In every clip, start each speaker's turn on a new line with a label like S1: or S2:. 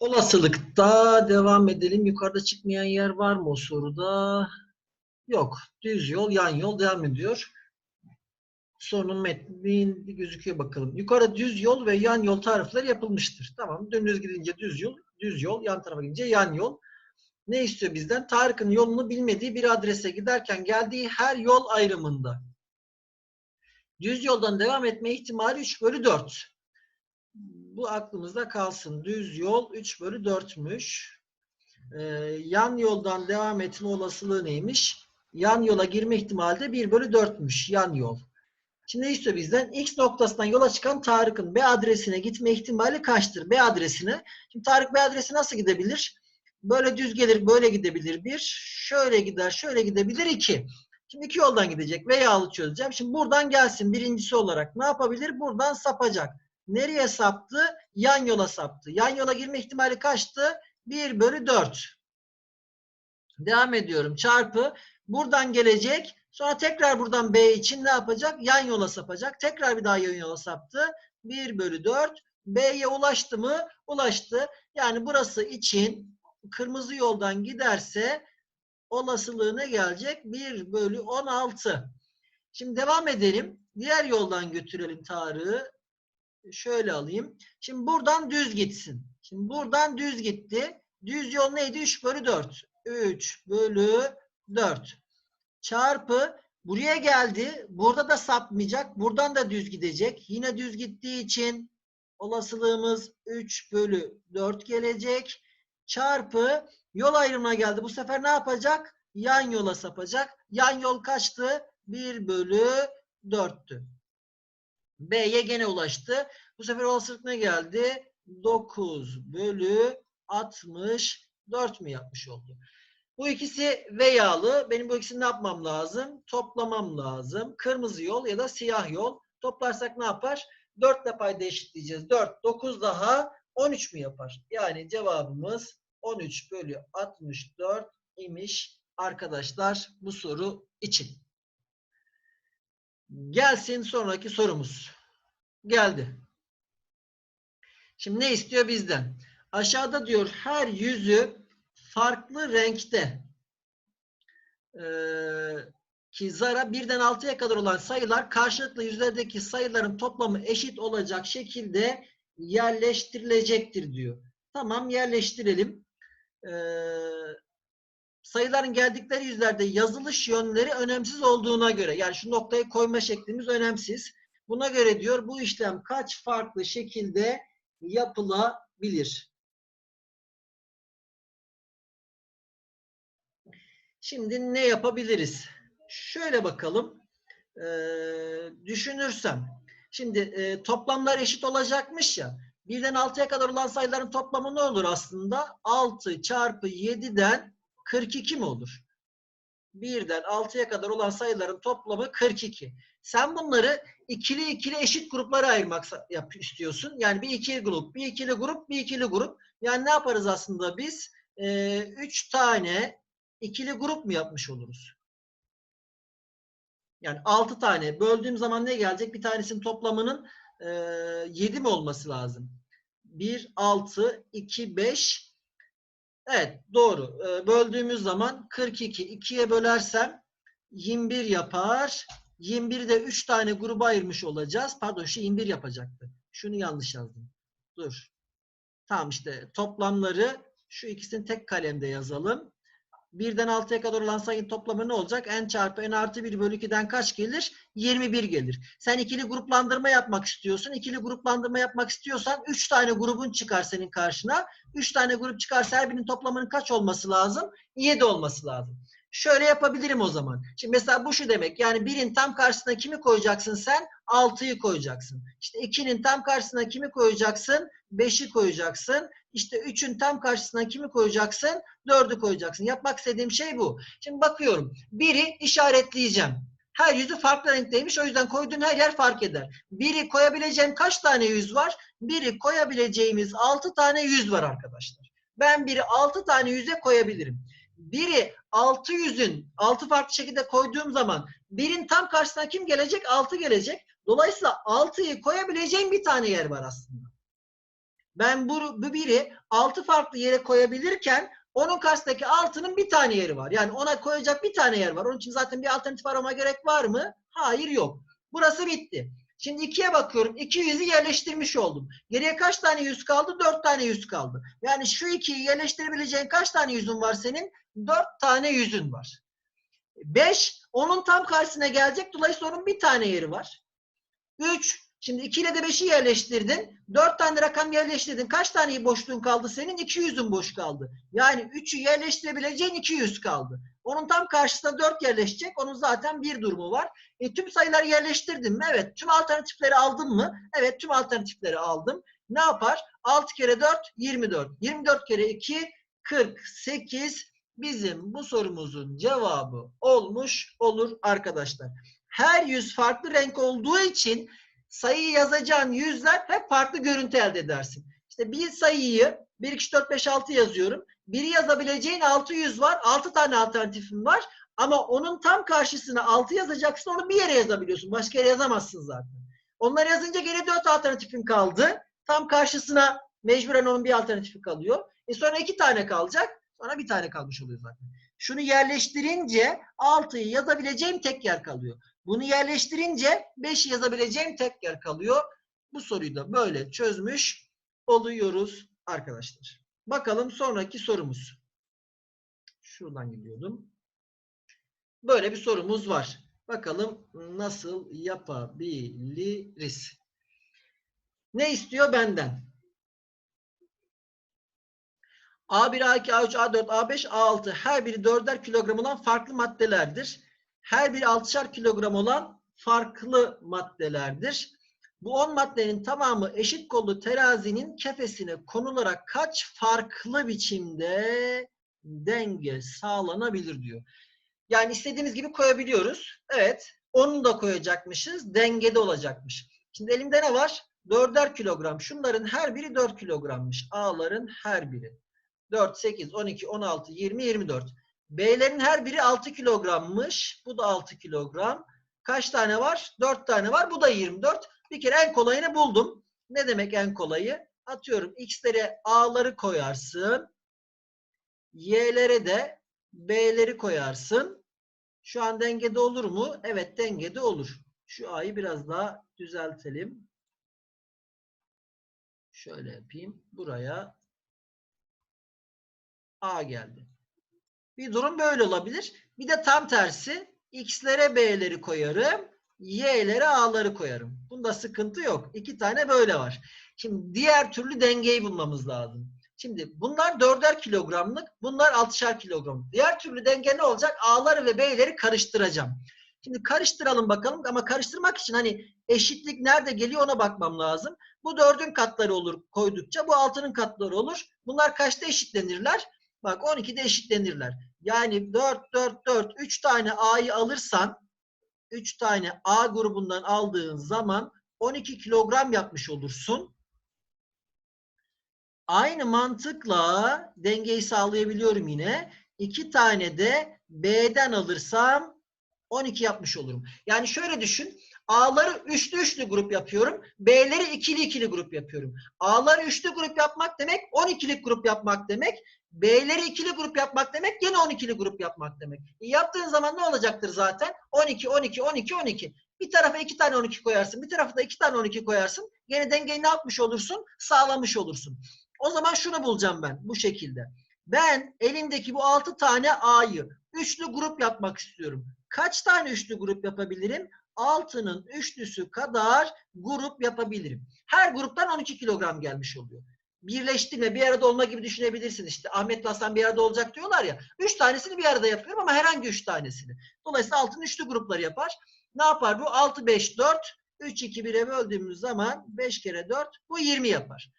S1: Olasılıkta devam edelim. Yukarıda çıkmayan yer var mı o soruda? Yok. Düz yol, yan yol devam ediyor. Sorunun metni gözüküyor bakalım. Yukarıda düz yol ve yan yol tarifleri yapılmıştır. Tamam. Dümdüz gidince düz yol, düz yol, yan tarafa gidince yan yol. Ne istiyor bizden? Tarık'ın yolunu bilmediği bir adrese giderken geldiği her yol ayrımında. Düz yoldan devam etme ihtimali 3 bölü 4. Bu aklımızda kalsın. Düz yol 3 bölü 4'müş. Ee, yan yoldan devam etme olasılığı neymiş? Yan yola girme ihtimali de 1 bölü 4'müş. Yan yol. Şimdi ne istiyor bizden? X noktasından yola çıkan Tarık'ın B adresine gitme ihtimali kaçtır? B adresine. Şimdi Tarık B adresi nasıl gidebilir? Böyle düz gelir, böyle gidebilir. Bir, şöyle gider, şöyle gidebilir. iki. Şimdi iki yoldan gidecek. Veya'lı çözeceğim. Şimdi buradan gelsin birincisi olarak. Ne yapabilir? Buradan sapacak. Nereye saptı? Yan yola saptı. Yan yola girme ihtimali kaçtı? 1 bölü 4. Devam ediyorum. Çarpı. Buradan gelecek. Sonra tekrar buradan B için ne yapacak? Yan yola sapacak. Tekrar bir daha yan yola saptı. 1 bölü 4. B'ye ulaştı mı? Ulaştı. Yani burası için kırmızı yoldan giderse olasılığı ne gelecek? 1 bölü 16. Şimdi devam edelim. Diğer yoldan götürelim Tarık'ı. Şöyle alayım. Şimdi buradan düz gitsin. Şimdi buradan düz gitti. Düz yol neydi? 3 bölü 4. 3 bölü 4. Çarpı buraya geldi. Burada da sapmayacak. Buradan da düz gidecek. Yine düz gittiği için olasılığımız 3 bölü 4 gelecek. Çarpı yol ayrımına geldi. Bu sefer ne yapacak? Yan yola sapacak. Yan yol kaçtı? 1 bölü 4'tü. B'ye gene ulaştı. Bu sefer olasılık ne geldi? 9 bölü 64 mü yapmış oldu? Bu ikisi veyalı. Benim bu ikisini ne yapmam lazım? Toplamam lazım. Kırmızı yol ya da siyah yol. Toplarsak ne yapar? 4 ile payda eşitleyeceğiz. 4, 9 daha 13 mü yapar? Yani cevabımız 13 bölü 64 imiş arkadaşlar bu soru için. Gelsin sonraki sorumuz. Geldi. Şimdi ne istiyor bizden? Aşağıda diyor her yüzü farklı renkte ee, ki zara birden 6'ya kadar olan sayılar karşılıklı yüzlerdeki sayıların toplamı eşit olacak şekilde yerleştirilecektir diyor. Tamam yerleştirelim. Ee, sayıların geldikleri yüzlerde yazılış yönleri önemsiz olduğuna göre yani şu noktayı koyma şeklimiz önemsiz. Buna göre diyor bu işlem kaç farklı şekilde yapılabilir? Şimdi ne yapabiliriz? Şöyle bakalım. Ee, düşünürsem. Şimdi e, toplamlar eşit olacakmış ya. Birden 6'ya kadar olan sayıların toplamı ne olur aslında? 6 çarpı 7'den 42 mi olur? Birden 6'ya kadar olan sayıların toplamı 42. Sen bunları ikili ikili eşit gruplara ayırmak istiyorsun. Yani bir ikili grup, bir ikili grup, bir ikili grup. Yani ne yaparız aslında biz? 3 ee, tane ikili grup mu yapmış oluruz? Yani 6 tane böldüğüm zaman ne gelecek? Bir tanesinin toplamının e, 7 mi olması lazım? 1, 6, 2, 5. Evet doğru. E, böldüğümüz zaman 42. 2'ye bölersem 21 yapar. 21'i de 3 tane gruba ayırmış olacağız. Pardon şu 21 yapacaktı. Şunu yanlış yazdım. Dur. Tamam işte toplamları şu ikisini tek kalemde yazalım. Birden 6'ya kadar olan sayının toplamı ne olacak? n çarpı n artı 1 bölü 2'den kaç gelir? 21 gelir. Sen ikili gruplandırma yapmak istiyorsun. İkili gruplandırma yapmak istiyorsan 3 tane grubun çıkar senin karşına. 3 tane grup çıkarsa her birinin toplamının kaç olması lazım? 7 olması lazım. Şöyle yapabilirim o zaman. Şimdi mesela bu şu demek. Yani birin tam karşısına kimi koyacaksın sen? 6'yı koyacaksın. İşte 2'nin tam karşısına kimi koyacaksın? 5'i koyacaksın. İşte 3'ün tam karşısına kimi koyacaksın? 4'ü koyacaksın. Yapmak istediğim şey bu. Şimdi bakıyorum. Biri işaretleyeceğim. Her yüzü farklı renkteymiş. O yüzden koyduğun her yer fark eder. Biri koyabileceğim kaç tane yüz var? Biri koyabileceğimiz 6 tane yüz var arkadaşlar. Ben biri 6 tane yüze koyabilirim. Biri 600'ün 6 farklı şekilde koyduğum zaman birin tam karşısına kim gelecek? 6 gelecek. Dolayısıyla 6'yı koyabileceğim bir tane yer var aslında. Ben bu, bu biri 6 farklı yere koyabilirken onun karşısındaki 6'nın bir tane yeri var. Yani ona koyacak bir tane yer var. Onun için zaten bir alternatif arama gerek var mı? Hayır yok. Burası bitti. Şimdi 2'ye bakıyorum. 2 yüzü yerleştirmiş oldum. Geriye kaç tane yüz kaldı? 4 tane yüz kaldı. Yani şu 2'yi yerleştirebileceğin kaç tane yüzün var senin? 4 tane yüzün var. 5 onun tam karşısına gelecek. Dolayısıyla onun bir tane yeri var. 3 Şimdi 2 ile de 5'i yerleştirdin. 4 tane rakam yerleştirdin. Kaç tane boşluğun kaldı senin? 200'ün boş kaldı. Yani 3'ü yerleştirebileceğin 200 kaldı. Onun tam karşısına 4 yerleşecek. Onun zaten bir durumu var. E, tüm sayıları yerleştirdin mi? Evet. Tüm alternatifleri aldın mı? Evet. Tüm alternatifleri aldım. Ne yapar? 6 kere 4 24. 24 kere 2 48. Bizim bu sorumuzun cevabı olmuş olur arkadaşlar. Her yüz farklı renk olduğu için sayıyı yazacağın yüzler hep farklı görüntü elde edersin. İşte bir sayıyı 1, 2, 3, 4, 5, 6 yazıyorum. Biri yazabileceğin 600 var. 6 tane alternatifim var. Ama onun tam karşısına 6 yazacaksın. Onu bir yere yazabiliyorsun. Başka yere yazamazsın zaten. Onları yazınca geri 4 alternatifin kaldı. Tam karşısına mecburen onun bir alternatifi kalıyor. E sonra 2 tane kalacak. Sonra bir tane kalmış oluyor zaten. Şunu yerleştirince 6'yı yazabileceğim tek yer kalıyor. Bunu yerleştirince 5'i yazabileceğim tek yer kalıyor. Bu soruyu da böyle çözmüş oluyoruz arkadaşlar. Bakalım sonraki sorumuz. Şuradan gidiyordum. Böyle bir sorumuz var. Bakalım nasıl yapabiliriz. Ne istiyor benden? A1, A2, A3, A4, A5, A6 her biri 4'er kilogram olan farklı maddelerdir. Her biri 6'şar kilogram olan farklı maddelerdir. Bu 10 maddenin tamamı eşit kollu terazinin kefesine konularak kaç farklı biçimde denge sağlanabilir diyor. Yani istediğimiz gibi koyabiliyoruz. Evet. Onu da koyacakmışız. Dengede olacakmış. Şimdi elimde ne var? 4'er kilogram. Şunların her biri 4 kilogrammış. A'ların her biri. 4, 8, 12, 16, 20, 24. B'lerin her biri 6 kilogrammış. Bu da 6 kilogram. Kaç tane var? 4 tane var. Bu da 24. Bir kere en kolayını buldum. Ne demek en kolayı? Atıyorum x'lere a'ları koyarsın. Y'lere de b'leri koyarsın. Şu an dengede olur mu? Evet dengede olur. Şu a'yı biraz daha düzeltelim. Şöyle yapayım. Buraya a geldi. Bir durum böyle olabilir. Bir de tam tersi x'lere b'leri koyarım. Y'lere A'ları koyarım. Bunda sıkıntı yok. İki tane böyle var. Şimdi diğer türlü dengeyi bulmamız lazım. Şimdi bunlar dörder kilogramlık, bunlar altışar kilogram. Diğer türlü denge ne olacak? A'ları ve B'leri karıştıracağım. Şimdi karıştıralım bakalım ama karıştırmak için hani eşitlik nerede geliyor ona bakmam lazım. Bu dördün katları olur koydukça bu altının katları olur. Bunlar kaçta eşitlenirler? Bak 12'de eşitlenirler. Yani 4, 4, 4, 3 tane A'yı alırsan 3 tane A grubundan aldığın zaman 12 kilogram yapmış olursun. Aynı mantıkla dengeyi sağlayabiliyorum yine. 2 tane de B'den alırsam 12 yapmış olurum. Yani şöyle düşün. A'ları üçlü üçlü grup yapıyorum. B'leri ikili ikili grup yapıyorum. A'ları üçlü grup yapmak demek 12'lik grup yapmak demek. B'leri ikili grup yapmak demek yine 12'li grup yapmak demek. E yaptığın zaman ne olacaktır zaten? 12, 12, 12, 12. Bir tarafa iki tane 12 koyarsın. Bir tarafa da iki tane 12 koyarsın. Yine dengeyi ne yapmış olursun? Sağlamış olursun. O zaman şunu bulacağım ben bu şekilde. Ben elimdeki bu 6 tane A'yı üçlü grup yapmak istiyorum. Kaç tane üçlü grup yapabilirim? 6'nın üçlüsü kadar grup yapabilirim. Her gruptan 12 kilogram gelmiş oluyor birleştirme, bir arada olma gibi düşünebilirsin. İşte Ahmet Hasan bir arada olacak diyorlar ya. Üç tanesini bir arada yapıyorum ama herhangi üç tanesini. Dolayısıyla altın üçlü grupları yapar. Ne yapar bu? 6, 5, 4. 3, 2, 1'e böldüğümüz zaman 5 kere 4 bu 20 yapar.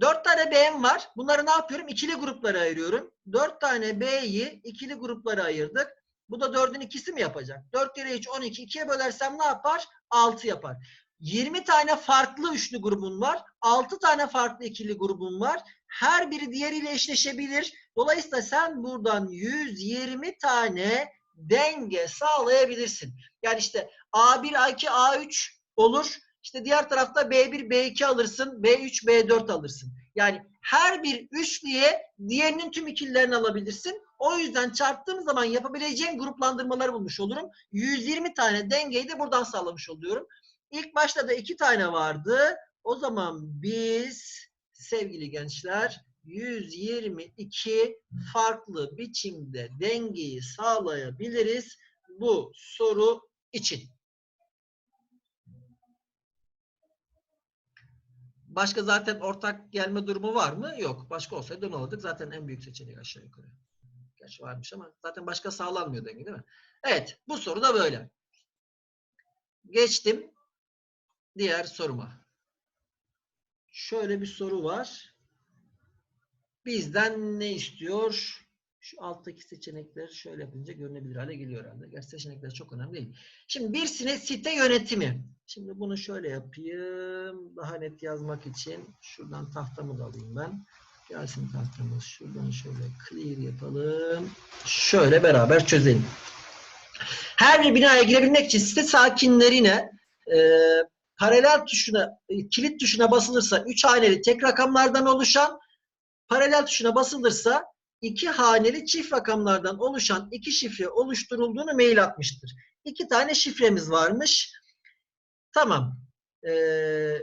S1: 4 tane B'm var. Bunları ne yapıyorum? İkili gruplara ayırıyorum. 4 tane B'yi ikili gruplara ayırdık. Bu da 4'ün ikisi mi yapacak? 4 kere 3 12. 2'ye bölersem ne yapar? 6 yapar. 20 tane farklı üçlü grubun var. 6 tane farklı ikili grubun var. Her biri diğeriyle eşleşebilir. Dolayısıyla sen buradan 120 tane denge sağlayabilirsin. Yani işte A1, A2, A3 olur. İşte diğer tarafta B1, B2 alırsın. B3, B4 alırsın. Yani her bir üçlüye diğerinin tüm ikililerini alabilirsin. O yüzden çarptığım zaman yapabileceğim gruplandırmaları bulmuş olurum. 120 tane dengeyi de buradan sağlamış oluyorum. İlk başta da iki tane vardı. O zaman biz sevgili gençler 122 farklı biçimde dengeyi sağlayabiliriz bu soru için. Başka zaten ortak gelme durumu var mı? Yok. Başka olsaydı onu alırdık. Zaten en büyük seçenek aşağı yukarı. Gerçi varmış ama zaten başka sağlanmıyor denge değil mi? Evet. Bu soru da böyle. Geçtim diğer soruma. Şöyle bir soru var. Bizden ne istiyor? Şu alttaki seçenekler şöyle yapınca görünebilir hale geliyor herhalde. Gerçi seçenekler çok önemli değil. Şimdi bir sine site yönetimi. Şimdi bunu şöyle yapayım. Daha net yazmak için. Şuradan tahtamı da alayım ben. Gelsin tahtamız. Şuradan şöyle clear yapalım. Şöyle beraber çözelim. Her bir binaya girebilmek için site sakinlerine e, paralel tuşuna, e, kilit tuşuna basılırsa 3 haneli tek rakamlardan oluşan, paralel tuşuna basılırsa iki haneli çift rakamlardan oluşan iki şifre oluşturulduğunu mail atmıştır. İki tane şifremiz varmış. Tamam. Ee,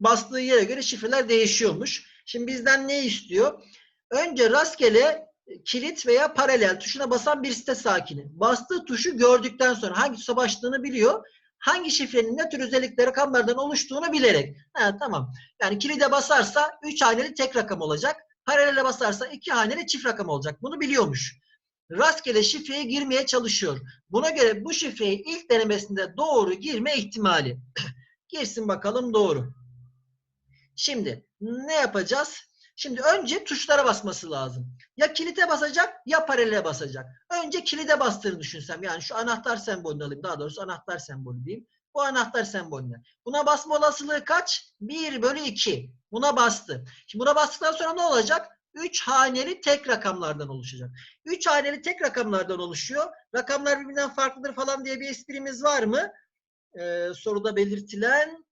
S1: bastığı yere göre şifreler değişiyormuş. Şimdi bizden ne istiyor? Önce rastgele kilit veya paralel tuşuna basan bir site sakini. Bastığı tuşu gördükten sonra hangi tuşa bastığını biliyor. Hangi şifrenin ne tür özellikleri rakamlardan oluştuğunu bilerek. Ha, tamam. Yani kilide basarsa 3 haneli tek rakam olacak. Paralele basarsa 2 haneli çift rakam olacak. Bunu biliyormuş. Rastgele şifreye girmeye çalışıyor. Buna göre bu şifreyi ilk denemesinde doğru girme ihtimali. Girsin bakalım doğru. Şimdi ne yapacağız? Şimdi önce tuşlara basması lazım. Ya kilite basacak ya paralele basacak. Önce kilide bastığını düşünsem. Yani şu anahtar sembolünü alayım. Daha doğrusu anahtar sembolü diyeyim. Bu anahtar sembolüne. Buna basma olasılığı kaç? 1 bölü 2. Buna bastı. Şimdi buna bastıktan sonra ne olacak? 3 haneli tek rakamlardan oluşacak. 3 haneli tek rakamlardan oluşuyor. Rakamlar birbirinden farklıdır falan diye bir esprimiz var mı? Ee, soruda belirtilen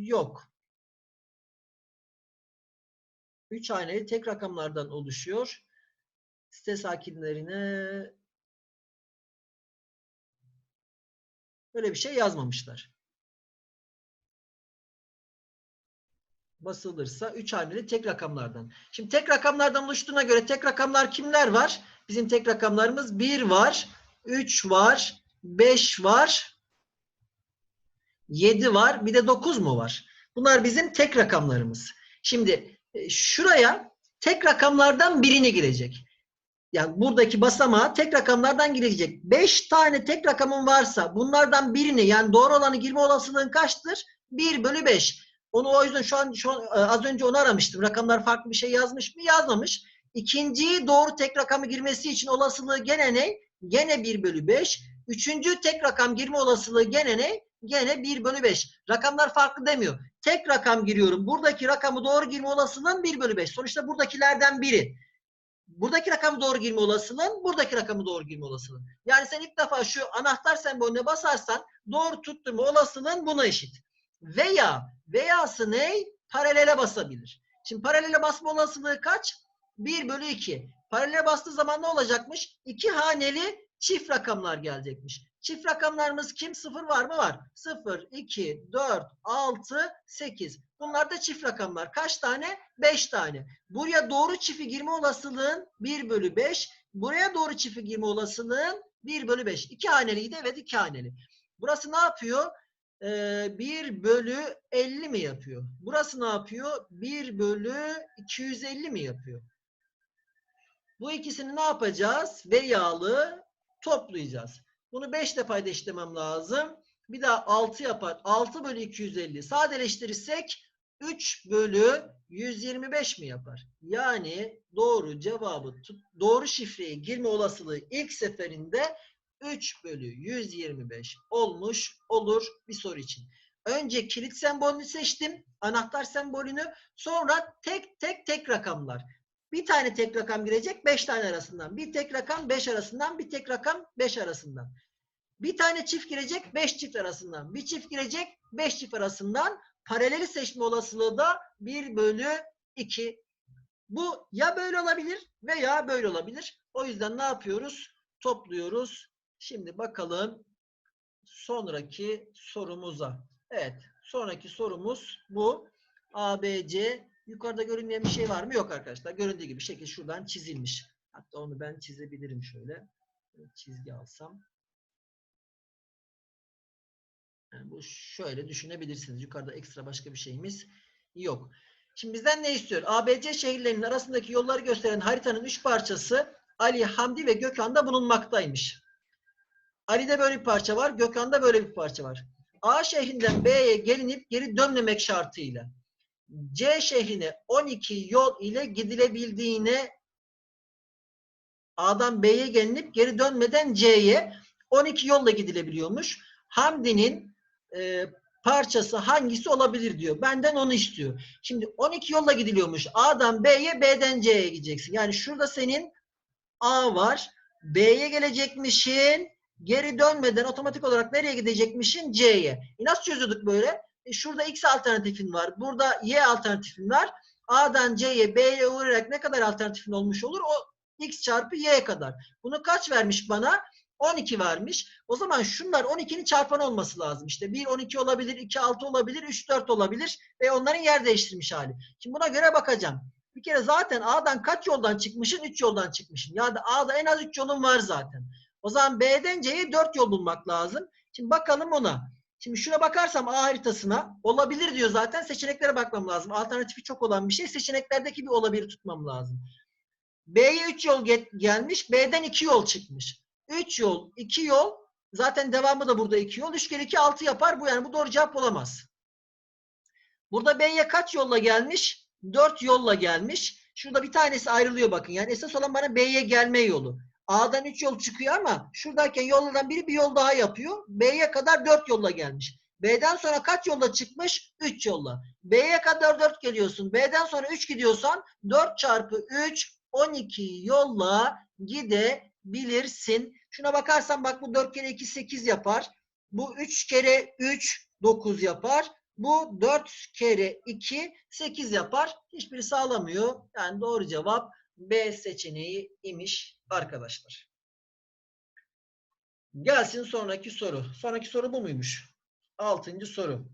S1: yok. 3 haneli tek rakamlardan oluşuyor. Site sakinlerine böyle bir şey yazmamışlar. basılırsa 3 haneli tek rakamlardan. Şimdi tek rakamlardan oluştuğuna göre tek rakamlar kimler var? Bizim tek rakamlarımız 1 var, 3 var, 5 var, 7 var, bir de 9 mu var? Bunlar bizim tek rakamlarımız. Şimdi şuraya tek rakamlardan birini girecek. Yani buradaki basamağa tek rakamlardan girecek. 5 tane tek rakamın varsa bunlardan birini yani doğru olanı girme olasılığın kaçtır? 1 bölü 5. Onu o yüzden şu an, şu an e, az önce onu aramıştım. Rakamlar farklı bir şey yazmış mı? Yazmamış. İkinciyi doğru tek rakamı girmesi için olasılığı gene ne? Gene 1 bölü 5. Üçüncü tek rakam girme olasılığı gene ne? Gene 1 bölü 5. Rakamlar farklı demiyor. Tek rakam giriyorum. Buradaki rakamı doğru girme olasılığın 1 bölü 5. Sonuçta buradakilerden biri. Buradaki rakamı doğru girme olasılığın, buradaki rakamı doğru girme olasılığın. Yani sen ilk defa şu anahtar sembolüne basarsan doğru tutturma olasılığın buna eşit. Veya veyası ne? Paralele basabilir. Şimdi paralele basma olasılığı kaç? 1 bölü 2. Paralele bastığı zaman ne olacakmış? İki haneli çift rakamlar gelecekmiş. Çift rakamlarımız kim? 0 var mı? Var. 0, 2, 4, 6, 8. Bunlar da çift rakamlar. Kaç tane? 5 tane. Buraya doğru çifi girme olasılığın 1 bölü 5. Buraya doğru çifi girme olasılığın 1 bölü 5. 2 haneliydi. Evet 2 haneli. Burası ne yapıyor? 1 bölü 50 mi yapıyor? Burası ne yapıyor? 1 bölü 250 mi yapıyor? Bu ikisini ne yapacağız? Veyalı toplayacağız. Bunu 5 defayda işlemem lazım. Bir daha 6 yapar. 6 bölü 250. Sadeleştirirsek 3 bölü 125 mi yapar? Yani doğru cevabı, doğru şifreyi girme olasılığı ilk seferinde 3 bölü 125 olmuş olur bir soru için. Önce kilit sembolünü seçtim. Anahtar sembolünü. Sonra tek tek tek rakamlar. Bir tane tek rakam girecek 5 tane arasından. Bir tek rakam 5 arasından. Bir tek rakam 5 arasından. Bir tane çift girecek 5 çift arasından. Bir çift girecek 5 çift arasından. paraleli seçme olasılığı da 1 bölü 2. Bu ya böyle olabilir veya böyle olabilir. O yüzden ne yapıyoruz? Topluyoruz. Şimdi bakalım sonraki sorumuza. Evet. Sonraki sorumuz bu. A, B, C. Yukarıda görünmeyen bir şey var mı? Yok arkadaşlar. Göründüğü gibi şekil şuradan çizilmiş. Hatta onu ben çizebilirim şöyle. Çizgi alsam. Yani bu şöyle düşünebilirsiniz. Yukarıda ekstra başka bir şeyimiz yok. Şimdi bizden ne istiyor? ABC şehirlerinin arasındaki yolları gösteren haritanın üç parçası Ali, Hamdi ve Gökhan'da bulunmaktaymış. Ali'de böyle bir parça var. Gökhan'da böyle bir parça var. A şehrinden B'ye gelinip geri dönmemek şartıyla C şehrine 12 yol ile gidilebildiğine A'dan B'ye gelinip geri dönmeden C'ye 12 yolla gidilebiliyormuş. Hamdi'nin e, parçası hangisi olabilir diyor. Benden onu istiyor. Şimdi 12 yolla gidiliyormuş. A'dan B'ye, B'den C'ye gideceksin. Yani şurada senin A var. B'ye gelecekmişin. Geri dönmeden otomatik olarak nereye gidecekmişin? C'ye. E nasıl çözüyorduk böyle? E şurada X alternatifin var. Burada Y alternatifin var. A'dan C'ye, B'ye uğrayarak ne kadar alternatifin olmuş olur? O X çarpı Y kadar. Bunu kaç vermiş bana? 12 vermiş. O zaman şunlar 12'nin çarpanı olması lazım. İşte 1 12 olabilir, 2 6 olabilir, 3 4 olabilir ve onların yer değiştirmiş hali. Şimdi buna göre bakacağım. Bir kere zaten A'dan kaç yoldan çıkmışın? 3 yoldan çıkmışın. Ya da A'da en az 3 yolun var zaten. O zaman B'den C'ye 4 yol bulmak lazım. Şimdi bakalım ona. Şimdi şuna bakarsam A haritasına olabilir diyor zaten. Seçeneklere bakmam lazım. Alternatifi çok olan bir şey. Seçeneklerdeki bir olabilir tutmam lazım. B'ye 3 yol gelmiş. B'den 2 yol çıkmış. 3 yol, 2 yol. Zaten devamı da burada 2 yol. 3 kere 2 6 yapar. Bu yani bu doğru cevap olamaz. Burada B'ye kaç yolla gelmiş? 4 yolla gelmiş. Şurada bir tanesi ayrılıyor bakın. Yani esas olan bana B'ye gelme yolu. A'dan 3 yol çıkıyor ama şuradayken yollardan biri bir yol daha yapıyor. B'ye kadar 4 yolla gelmiş. B'den sonra kaç yolla çıkmış? 3 yolla. B'ye kadar 4 geliyorsun. B'den sonra 3 gidiyorsan 4 çarpı 3 12 yolla gidebilirsin. Şuna bakarsan bak bu 4 kere 2 8 yapar. Bu 3 kere 3 9 yapar. Bu 4 kere 2 8 yapar. Hiçbiri sağlamıyor. Yani doğru cevap B seçeneği imiş arkadaşlar. Gelsin sonraki soru. Sonraki soru bu muymuş? Altıncı soru.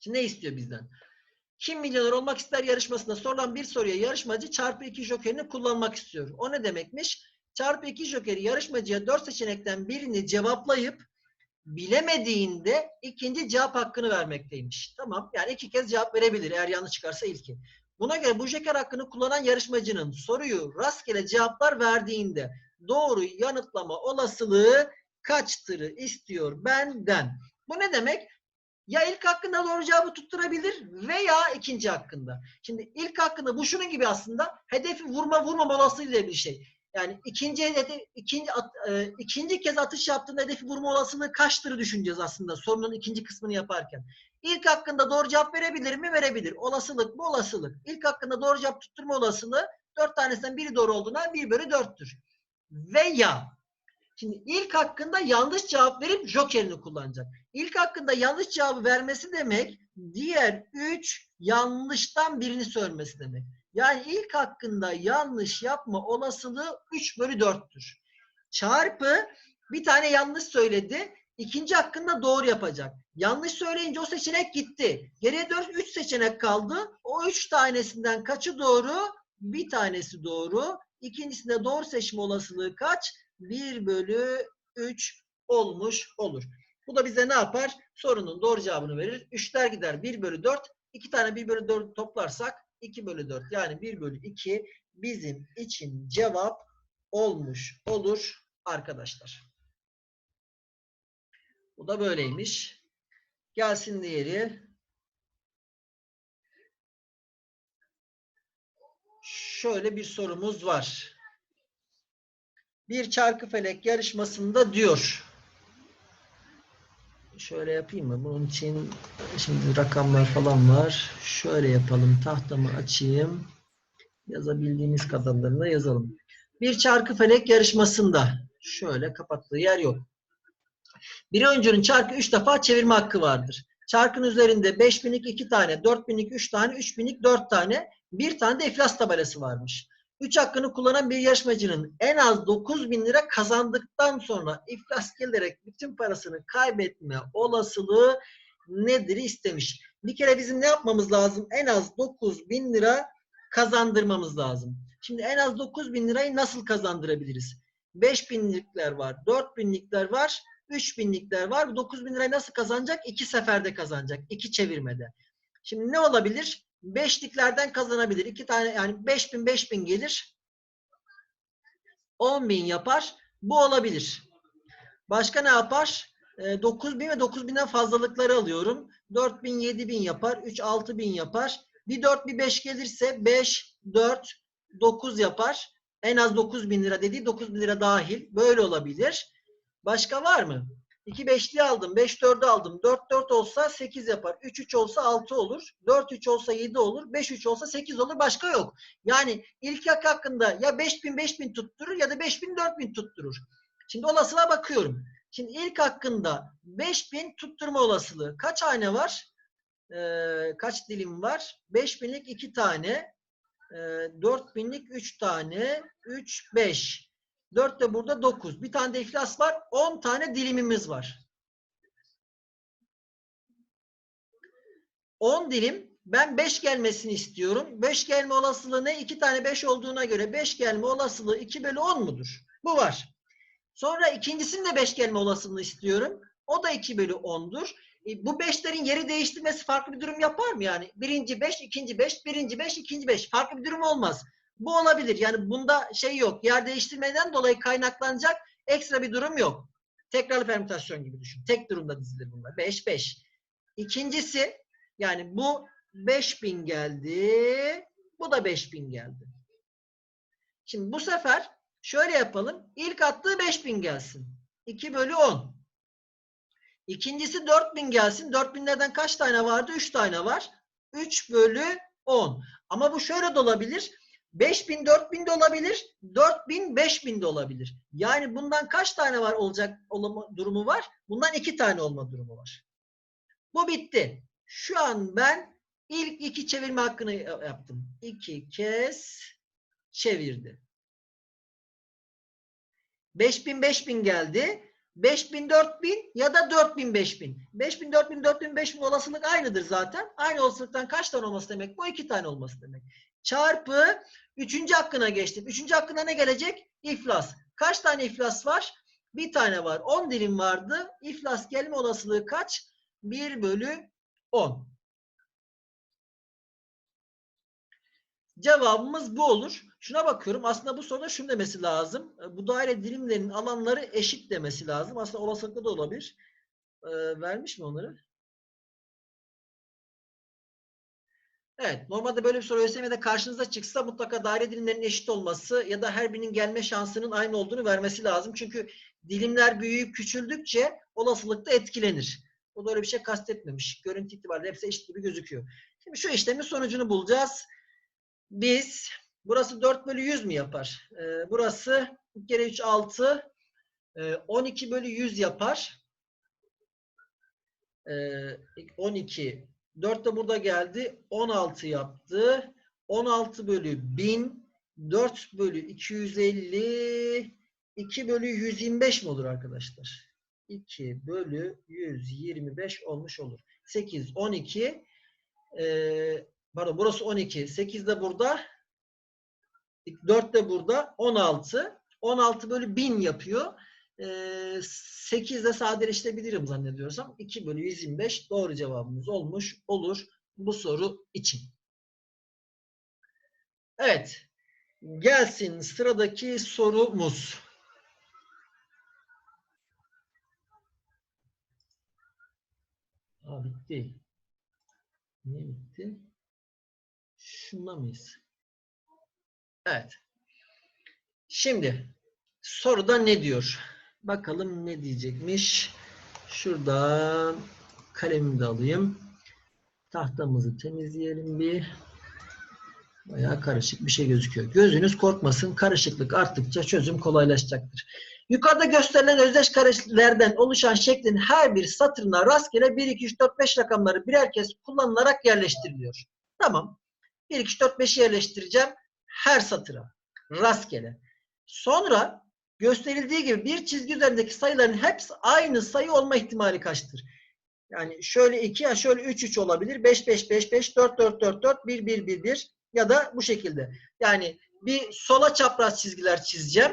S1: Şimdi ne istiyor bizden? Kim milyoner olmak ister yarışmasında sorulan bir soruya yarışmacı çarpı 2 jokerini kullanmak istiyor. O ne demekmiş? Çarpı 2 jokeri yarışmacıya 4 seçenekten birini cevaplayıp bilemediğinde ikinci cevap hakkını vermekteymiş. Tamam. Yani iki kez cevap verebilir eğer yanlış çıkarsa ilki. Buna göre bu joker hakkını kullanan yarışmacının soruyu rastgele cevaplar verdiğinde doğru yanıtlama olasılığı kaçtır istiyor benden. Bu ne demek? Ya ilk hakkında doğru cevabı tutturabilir veya ikinci hakkında. Şimdi ilk hakkında bu şunun gibi aslında hedefi vurma vurmama olasılığıyla bir şey. Yani ikinci hedefi, ikinci, at, e, ikinci kez atış yaptığında hedefi vurma olasılığı kaçtır düşüneceğiz aslında sorunun ikinci kısmını yaparken. İlk hakkında doğru cevap verebilir mi? Verebilir. Olasılık bu olasılık. İlk hakkında doğru cevap tutturma olasılığı dört tanesinden biri doğru olduğuna bir bölü dörttür. Veya Şimdi ilk hakkında yanlış cevap verip jokerini kullanacak. İlk hakkında yanlış cevabı vermesi demek diğer üç yanlıştan birini söylemesi demek. Yani ilk hakkında yanlış yapma olasılığı 3 bölü 4'tür. Çarpı bir tane yanlış söyledi. ikinci hakkında doğru yapacak. Yanlış söyleyince o seçenek gitti. Geriye 4 3 seçenek kaldı. O 3 tanesinden kaçı doğru? Bir tanesi doğru. İkincisinde doğru seçme olasılığı kaç? 1 bölü 3 olmuş olur. Bu da bize ne yapar? Sorunun doğru cevabını verir. 3'ler gider 1 bölü 4. 2 tane 1 bölü 4 toplarsak 2 bölü 4 yani 1 bölü 2 bizim için cevap olmuş olur arkadaşlar. Bu da böyleymiş. Gelsin diğeri. Şöyle bir sorumuz var bir çarkı felek yarışmasında diyor. Şöyle yapayım mı? Bunun için şimdi rakamlar falan var. Şöyle yapalım. Tahtamı açayım. Yazabildiğimiz kadarını yazalım. Bir çarkı felek yarışmasında şöyle kapattığı yer yok. Bir oyuncunun çarkı 3 defa çevirme hakkı vardır. Çarkın üzerinde 5000'lik 2 tane, 4000'lik 3 tane, 3000'lik 4 tane, bir tane de iflas tabelası varmış. 3 hakkını kullanan bir yarışmacının en az 9000 lira kazandıktan sonra iflas gelerek bütün parasını kaybetme olasılığı nedir istemiş. Bir kere bizim ne yapmamız lazım? En az 9000 lira kazandırmamız lazım. Şimdi en az 9000 lirayı nasıl kazandırabiliriz? 5000'likler var, 4000'likler var, 3000'likler var. 9000 lirayı nasıl kazanacak? İki seferde kazanacak. iki çevirmede. Şimdi ne olabilir? Beşliklerden kazanabilir. İki tane yani 5000 5000 gelir. 10.000 yapar. Bu olabilir. Başka ne yapar? E, 9000 ve 9000'den fazlalıkları alıyorum. 4000 7000 yapar. 3 6000 yapar. Bir 4 bir 5 gelirse 5 4 9 yapar. En az 9000 lira dediği 9000 lira dahil. Böyle olabilir. Başka var mı? 2 beşli aldım. 5 4'ü aldım. 4 4 olsa 8 yapar. 3 3 olsa 6 olur. 4 3 olsa 7 olur. 5 3 olsa 8 olur. Başka yok. Yani ilk hak hakkında ya 5000 5000 tutturur ya da 5000 4000 tutturur. Şimdi olasılığa bakıyorum. Şimdi ilk hakkında 5000 tutturma olasılığı. Kaç hane var? Ee, kaç dilim var? 5000'lik 2 tane. Ee, 4000'lik 3 tane. 3 5. 4 de burada 9. Bir tane de iflas var. 10 tane dilimimiz var. 10 dilim. Ben 5 gelmesini istiyorum. 5 gelme olasılığı ne? 2 tane 5 olduğuna göre 5 gelme olasılığı 2 bölü 10 mudur? Bu var. Sonra ikincisinin de 5 gelme olasılığını istiyorum. O da 2 bölü 10'dur. E, bu 5'lerin yeri değiştirmesi farklı bir durum yapar mı? Yani birinci 5, ikinci 5, birinci 5, ikinci 5. Farklı bir durum olmaz. Bu olabilir. Yani bunda şey yok. Yer değiştirmeden dolayı kaynaklanacak ekstra bir durum yok. Tekrarlı permütasyon gibi düşün. Tek durumda dizilir bunlar. 5 5. İkincisi yani bu 5000 geldi. Bu da 5000 geldi. Şimdi bu sefer şöyle yapalım. İlk attığı 5000 gelsin. 2 bölü 10. İkincisi 4000 gelsin. 4000'lerden kaç tane vardı? 3 tane var. 3 bölü 10. Ama bu şöyle de olabilir. 5000 4000 de olabilir. 4000 5000 de olabilir. Yani bundan kaç tane var olacak olma durumu var? Bundan iki tane olma durumu var. Bu bitti. Şu an ben ilk iki çevirme hakkını yaptım. İki kez çevirdi. 5000 5000 geldi. 5000 4000 ya da 4000 5000. 5000 4000 4000 5000 olasılık aynıdır zaten. Aynı olasılıktan kaç tane olması demek? Bu iki tane olması demek. Çarpı Üçüncü hakkına geçtim. Üçüncü hakkına ne gelecek? İflas. Kaç tane iflas var? Bir tane var. 10 dilim vardı. İflas gelme olasılığı kaç? 1 bölü 10. Cevabımız bu olur. Şuna bakıyorum. Aslında bu soruda şunu demesi lazım. Bu daire dilimlerinin alanları eşit demesi lazım. Aslında olasılıkta da olabilir. Ee, vermiş mi onları? Evet. Normalde böyle bir soru ÖSYM'de karşınıza çıksa mutlaka daire dilimlerinin eşit olması ya da her birinin gelme şansının aynı olduğunu vermesi lazım. Çünkü dilimler büyüyüp küçüldükçe olasılık da etkilenir. O da öyle bir şey kastetmemiş. Görüntü itibariyle hepsi eşit gibi gözüküyor. Şimdi şu işlemin sonucunu bulacağız. Biz burası 4 bölü 100 mü yapar? Ee, burası 2 kere 3 6 e, 12 bölü 100 yapar. Ee, 12 4 de burada geldi. 16 yaptı. 16 bölü 1000 4 bölü 250 2 bölü 125 mi olur arkadaşlar? 2 bölü 125 olmuş olur. 8, 12 e, pardon burası 12. 8 de burada 4 de burada 16. 16 bölü 1000 yapıyor. 8 ile sadeleştirebilirim zannediyorsam. 2 bölü 125 doğru cevabımız olmuş olur bu soru için. Evet. Gelsin sıradaki sorumuz. Aa, bitti. Niye bitti? Şunda mıyız? Evet. Şimdi soruda ne diyor? Bakalım ne diyecekmiş. Şuradan kalemimi de alayım. Tahtamızı temizleyelim bir. Bayağı karışık bir şey gözüküyor. Gözünüz korkmasın. Karışıklık arttıkça çözüm kolaylaşacaktır. Yukarıda gösterilen özdeş karelerden oluşan şeklin her bir satırına rastgele 1, 2, 3, 4, 5 rakamları birer kez kullanılarak yerleştiriliyor. Tamam. 1, 2, 3, 4, 5'i yerleştireceğim her satıra. Rastgele. Sonra gösterildiği gibi bir çizgi üzerindeki sayıların hepsi aynı sayı olma ihtimali kaçtır? Yani şöyle 2 ya şöyle 3 3 olabilir. 5 5 5 5 4 4 4 4 1 1 1 1 ya da bu şekilde. Yani bir sola çapraz çizgiler çizeceğim.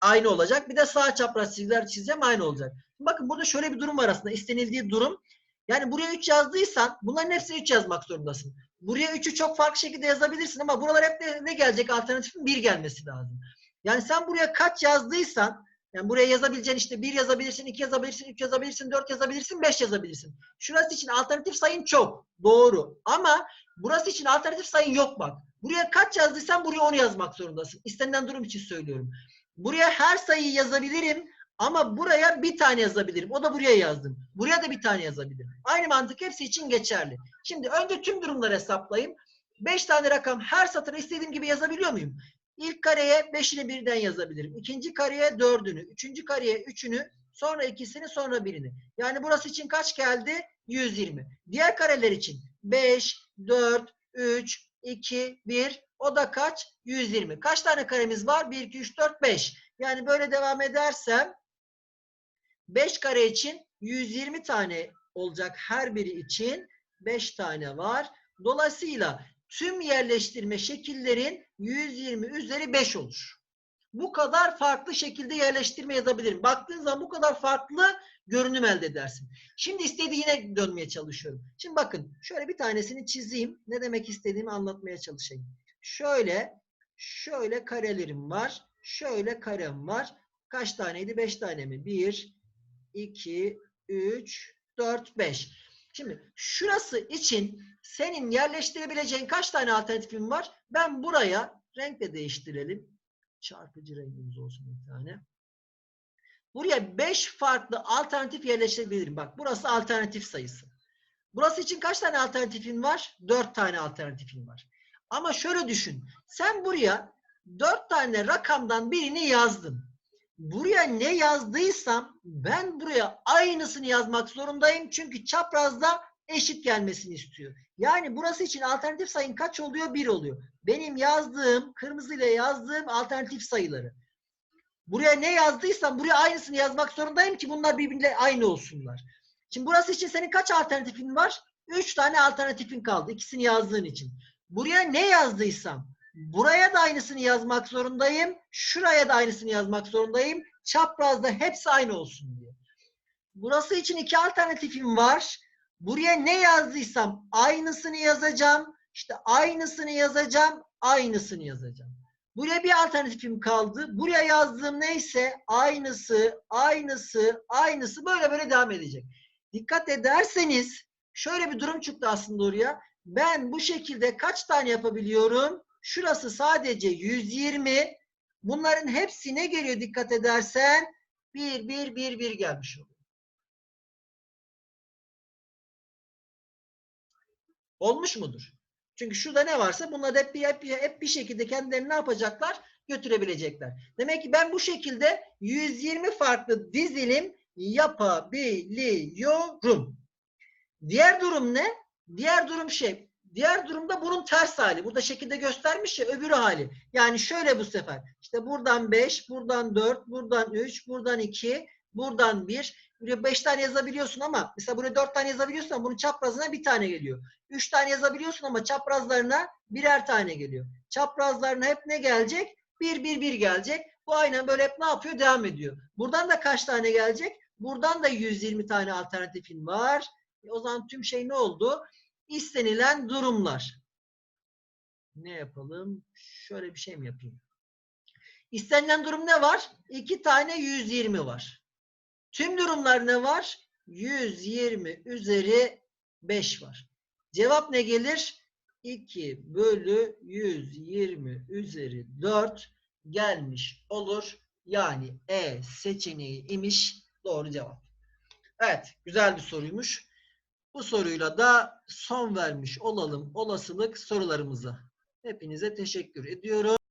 S1: Aynı olacak. Bir de sağa çapraz çizgiler çizeceğim. Aynı olacak. Bakın burada şöyle bir durum var aslında. istenildiği durum. Yani buraya 3 yazdıysan bunların hepsini 3 yazmak zorundasın. Buraya 3'ü çok farklı şekilde yazabilirsin ama buralar hep ne, ne gelecek? Alternatifin 1 gelmesi lazım. Yani sen buraya kaç yazdıysan yani buraya yazabileceğin işte 1 yazabilirsin, 2 yazabilirsin, 3 yazabilirsin, 4 yazabilirsin, 5 yazabilirsin. Şurası için alternatif sayın çok. Doğru. Ama burası için alternatif sayın yok bak. Buraya kaç yazdıysan buraya onu yazmak zorundasın. İstenilen durum için söylüyorum. Buraya her sayıyı yazabilirim ama buraya bir tane yazabilirim. O da buraya yazdım. Buraya da bir tane yazabilirim. Aynı mantık hepsi için geçerli. Şimdi önce tüm durumları hesaplayayım. 5 tane rakam her satıra istediğim gibi yazabiliyor muyum? İlk kareye 5'ini birden yazabilirim. İkinci kareye 4'ünü, üçüncü kareye 3'ünü, sonra ikisini, sonra birini. Yani burası için kaç geldi? 120. Diğer kareler için 5, 4, 3, 2, 1. O da kaç? 120. Kaç tane karemiz var? 1, 2, 3, 4, 5. Yani böyle devam edersem 5 kare için 120 tane olacak her biri için 5 tane var. Dolayısıyla tüm yerleştirme şekillerin 120 üzeri 5 olur. Bu kadar farklı şekilde yerleştirme yazabilirim. Baktığın zaman bu kadar farklı görünüm elde edersin. Şimdi istediğine dönmeye çalışıyorum. Şimdi bakın şöyle bir tanesini çizeyim. Ne demek istediğimi anlatmaya çalışayım. Şöyle şöyle karelerim var. Şöyle karem var. Kaç taneydi? 5 tane mi? 1 2 3 4 5. Şimdi şurası için senin yerleştirebileceğin kaç tane alternatifin var? Ben buraya renkle değiştirelim. Çarpıcı rengimiz olsun bir tane. Buraya 5 farklı alternatif yerleştirebilirim. Bak burası alternatif sayısı. Burası için kaç tane alternatifin var? 4 tane alternatifin var. Ama şöyle düşün. Sen buraya 4 tane rakamdan birini yazdın. Buraya ne yazdıysam ben buraya aynısını yazmak zorundayım. Çünkü çaprazda eşit gelmesini istiyor. Yani burası için alternatif sayın kaç oluyor? 1 oluyor. Benim yazdığım, kırmızıyla yazdığım alternatif sayıları. Buraya ne yazdıysam buraya aynısını yazmak zorundayım ki bunlar birbirine aynı olsunlar. Şimdi burası için senin kaç alternatifin var? 3 tane alternatifin kaldı. İkisini yazdığın için. Buraya ne yazdıysam buraya da aynısını yazmak zorundayım. Şuraya da aynısını yazmak zorundayım. Çaprazda hepsi aynı olsun diye. Burası için iki alternatifim var. Buraya ne yazdıysam aynısını yazacağım. İşte aynısını yazacağım, aynısını yazacağım. Buraya bir alternatifim kaldı. Buraya yazdığım neyse aynısı, aynısı, aynısı böyle böyle devam edecek. Dikkat ederseniz şöyle bir durum çıktı aslında oraya. Ben bu şekilde kaç tane yapabiliyorum? Şurası sadece 120. Bunların hepsi ne geliyor dikkat edersen? 1, 1, 1, 1 gelmiş oluyor. Olmuş mudur? Çünkü şurada ne varsa bunlar hep bir, hep, hep bir şekilde kendilerini ne yapacaklar? Götürebilecekler. Demek ki ben bu şekilde 120 farklı dizilim yapabiliyorum. Diğer durum ne? Diğer durum şey. Diğer durumda bunun ters hali. Burada şekilde göstermiş ya öbürü hali. Yani şöyle bu sefer. İşte buradan 5, buradan 4, buradan 3, buradan 2, buradan 1. Buraya 5 tane yazabiliyorsun ama mesela buraya 4 tane yazabiliyorsun ama bunun çaprazına bir tane geliyor. 3 tane yazabiliyorsun ama çaprazlarına birer tane geliyor. Çaprazlarına hep ne gelecek? 1 1 1 gelecek. Bu aynen böyle hep ne yapıyor? Devam ediyor. Buradan da kaç tane gelecek? Buradan da 120 tane alternatifin var. E o zaman tüm şey ne oldu? İstenilen durumlar. Ne yapalım? Şöyle bir şey mi yapayım? İstenilen durum ne var? 2 tane 120 var. Tüm durumlar ne var? 120 üzeri 5 var. Cevap ne gelir? 2 bölü 120 üzeri 4 gelmiş olur. Yani E seçeneği imiş. Doğru cevap. Evet. Güzel bir soruymuş. Bu soruyla da son vermiş olalım olasılık sorularımıza. Hepinize teşekkür ediyorum.